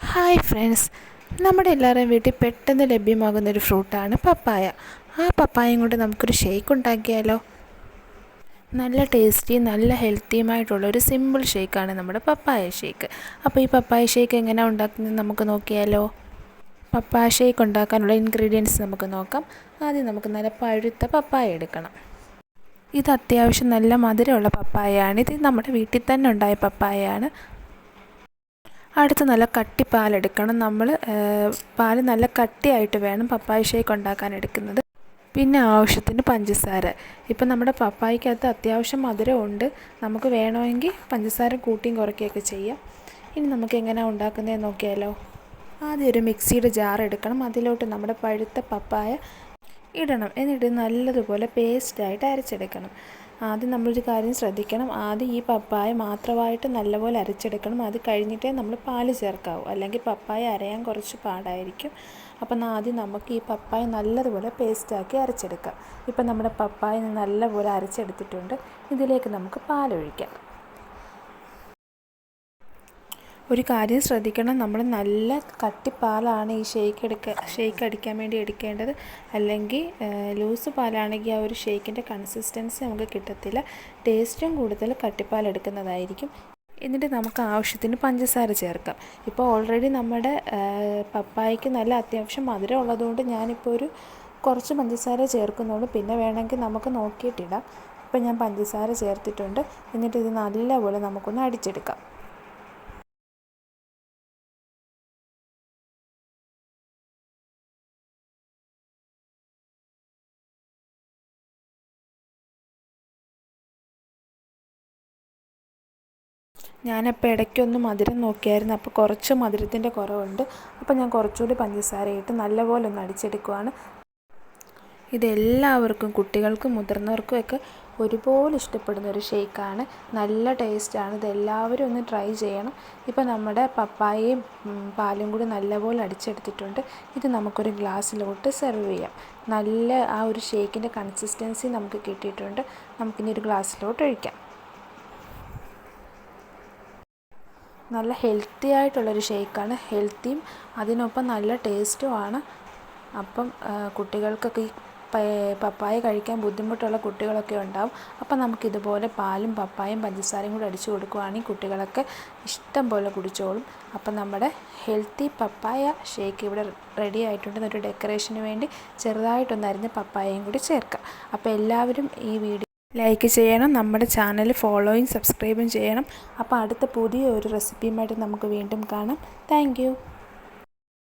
Hi friends. നമ്മുടെ എല്ലാവരുടെയും വീട്ടിൽ പെട്ടെന്ന് ലഭ്യമാകുന്ന ഒരു ഫ്രൂട്ടാണ് പപ്പായ. ആ പപ്പായയും കൊണ്ട് നമുക്കൊരു ഷേക്ക് ഉണ്ടാക്കിയാലോ? നല്ല ടേസ്റ്റിയും നല്ല ഹെൽത്തിയുമായിട്ടുള്ള ഒരു സിമ്പിൾ ഷേക്കാണ് നമ്മുടെ പപ്പായ ഷേക്ക്. അപ്പോൾ ഈ പപ്പായ ഷേക്ക് എങ്ങനെയാണ് ഉണ്ടാക്കുന്നത് നമുക്ക് നോക്കിയാലോ? പപ്പായ ഷേക്ക് ഉണ്ടാക്കാനുള്ള ഇൻഗ്രീഡിയൻസ് നമുക്ക് നോക്കാം. ആദ്യം നമുക്ക് നല്ല പഴുത്ത പപ്പായ എടുക്കണം. ഇത് അത്യാവശ്യം നല്ല മധുരമുള്ള പപ്പായയാണ്. ഇത് നമ്മുടെ വീട്ടിൽ തന്നെ ഉണ്ടായ പപ്പായയാണ്. അടുത്ത് നല്ല കട്ടി പാലെടുക്കണം നമ്മൾ പാൽ നല്ല കട്ടിയായിട്ട് വേണം പപ്പായ ഷേക്ക് ഉണ്ടാക്കാൻ എടുക്കുന്നത്. പിന്നെ ആവശ്യത്തിന് പഞ്ചസാര. ഇപ്പം നമ്മുടെ പപ്പായക്കകത്ത് അത്യാവശ്യം മധുരമുണ്ട് നമുക്ക് വേണമെങ്കിൽ പഞ്ചസാര കൂട്ടിയും കുറയ്ക്കുകയൊക്കെ ചെയ്യാം. ഇനി നമുക്ക് എങ്ങനെയാണ് ഉണ്ടാക്കുന്നതെന്ന് നോക്കിയാലോ. ആദ്യം ഒരു മിക്സിയുടെ ജാർ എടുക്കണം. അതിലോട്ട് നമ്മുടെ പഴുത്ത പപ്പായ ഇടണം. എന്നിട്ട് നല്ലതുപോലെ പേസ്റ്റായിട്ട് അരച്ചെടുക്കണം. ആദ്യം നമ്മളൊരു കാര്യം ശ്രദ്ധിക്കണം. ആദ്യം ഈ പപ്പായ മാത്രമായിട്ട് നല്ലപോലെ അരച്ചെടുക്കണം. അത് കഴിഞ്ഞിട്ടേ നമ്മൾ പാൽ ചേർക്കാവൂ. അല്ലെങ്കിൽ പപ്പായ അരയാൻ കുറച്ച് പാടായിരിക്കും. അപ്പം ആദ്യം നമുക്ക് ഈ പപ്പായ നല്ലതുപോലെ പേസ്റ്റാക്കി അരച്ചെടുക്കാം. ഇപ്പം നമ്മുടെ പപ്പായ നല്ലപോലെ അരച്ചെടുത്തിട്ടുണ്ട്. ഇതിലേക്ക് നമുക്ക് പാലൊഴിക്കാം. ഒരു കാര്യം ശ്രദ്ധിക്കണം. നമ്മൾ നല്ല കട്ടിപ്പാലാണ് ഈ ഷേക്ക് എടുക്ക ഷേക്ക് അടിക്കാൻ വേണ്ടി എടുക്കേണ്ടത്. അല്ലെങ്കിൽ ലൂസ് പാലാണെങ്കിൽ ആ ഒരു ഷേക്കിന്റെ കൺസിസ്റ്റൻസി നമുക്ക് കിട്ടത്തില്ല. ടേസ്റ്റും കൂടുതൽ കട്ടിപ്പാൽ എടുക്കുന്നതായിരിക്കും. എന്നിട്ട് നമുക്ക് ആവശ്യത്തിന് പഞ്ചസാര ചേർക്കാം. ഇപ്പോൾ ഓൾറെഡി നമ്മുടെ പപ്പായക്ക് നല്ല അത്യാവശ്യം മധുരം ഉള്ളതുകൊണ്ട് ഞാനിപ്പോൾ ഒരു കുറച്ച് പഞ്ചസാര ചേർക്കുന്നുള്ളൂ. പിന്നെ വേണമെങ്കിൽ നമുക്ക് നോക്കിയിട്ടിടാം ഇപ്പം ഞാൻ പഞ്ചസാര ചേർത്തിട്ടുണ്ട്. എന്നിട്ട് ഇത് നല്ലപോലെ നമുക്കൊന്ന് അടിച്ചെടുക്കാം. ഞാനപ്പോൾ ഇടയ്ക്കൊന്ന് മധുരം നോക്കിയായിരുന്നു. അപ്പോൾ കുറച്ച് മധുരത്തിന്റെ കുറവുണ്ട്. അപ്പോൾ ഞാൻ കുറച്ചുകൂടി പഞ്ചസാര ഇട്ട് നല്ലപോലെ ഒന്ന് അടിച്ചെടുക്കുവാണ്. ഇതെല്ലാവർക്കും കുട്ടികൾക്കും മുതിർന്നവർക്കും ഒക്കെ ഒരുപോലെ ഇഷ്ടപ്പെടുന്ന ഒരു ഷേക്കാണ്. നല്ല ടേസ്റ്റാണ്. ഇതെല്ലാവരും ഒന്ന് ട്രൈ ചെയ്യണം. ഇപ്പോൾ നമ്മുടെ പപ്പായയും പാലും കൂടി നല്ലപോലെ അടിച്ചെടുത്തിട്ടുണ്ട്. ഇത് നമുക്കൊരു ഗ്ലാസ്സിലോട്ട് സെർവ് ചെയ്യാം. നല്ല ആ ഒരു ഷേക്കിന്റെ കൺസിസ്റ്റൻസി നമുക്ക് കിട്ടിയിട്ടുണ്ട്. നമുക്കിനി ഒരു ഗ്ലാസ്സിലോട്ട് ഒഴിക്കാം. നല്ല ഹെൽത്തി ആയിട്ടുള്ളൊരു ഷേക്കാണ് ഹെൽത്തിയും അതിനൊപ്പം നല്ല ടേസ്റ്റുമാണ് അപ്പം കുട്ടികൾക്കൊക്കെ ഈ പപ്പായ കഴിക്കാൻ ബുദ്ധിമുട്ടുള്ള കുട്ടികളൊക്കെ ഉണ്ടാവും. അപ്പം നമുക്കിതുപോലെ പാലും പപ്പായും പഞ്ചസാരയും കൂടി അടിച്ചു കൊടുക്കുകയാണെങ്കിൽ കുട്ടികളൊക്കെ ഇഷ്ടം പോലെ കുടിച്ചോളും. അപ്പം നമ്മുടെ ഹെൽത്തി പപ്പായ ഷേക്ക് ഇവിടെ റെഡി ആയിട്ടുണ്ട്. ഒരു ഡെക്കറേഷന് വേണ്ടി ചെറുതായിട്ടൊന്ന് അരിഞ്ഞ് പപ്പായയും കൂടി ചേർക്കാം. അപ്പോൾ എല്ലാവരും ഈ വീഡിയോ ലൈക്ക് ചെയ്യണം നമ്മുടെ ചാനൽ ഫോളോയും സബ്സ്ക്രൈബും ചെയ്യണം. അപ്പോൾ അടുത്ത പുതിയ ഒരു റെസിപ്പിയുമായിട്ട് നമുക്ക് വീണ്ടും കാണാം. താങ്ക്